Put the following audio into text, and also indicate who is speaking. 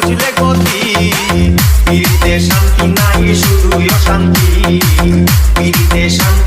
Speaker 1: বুঝলে গতি। পৃথিবীতে শান্তি নাই শুধুই অশান্তি। পৃথিবীতে শান্তি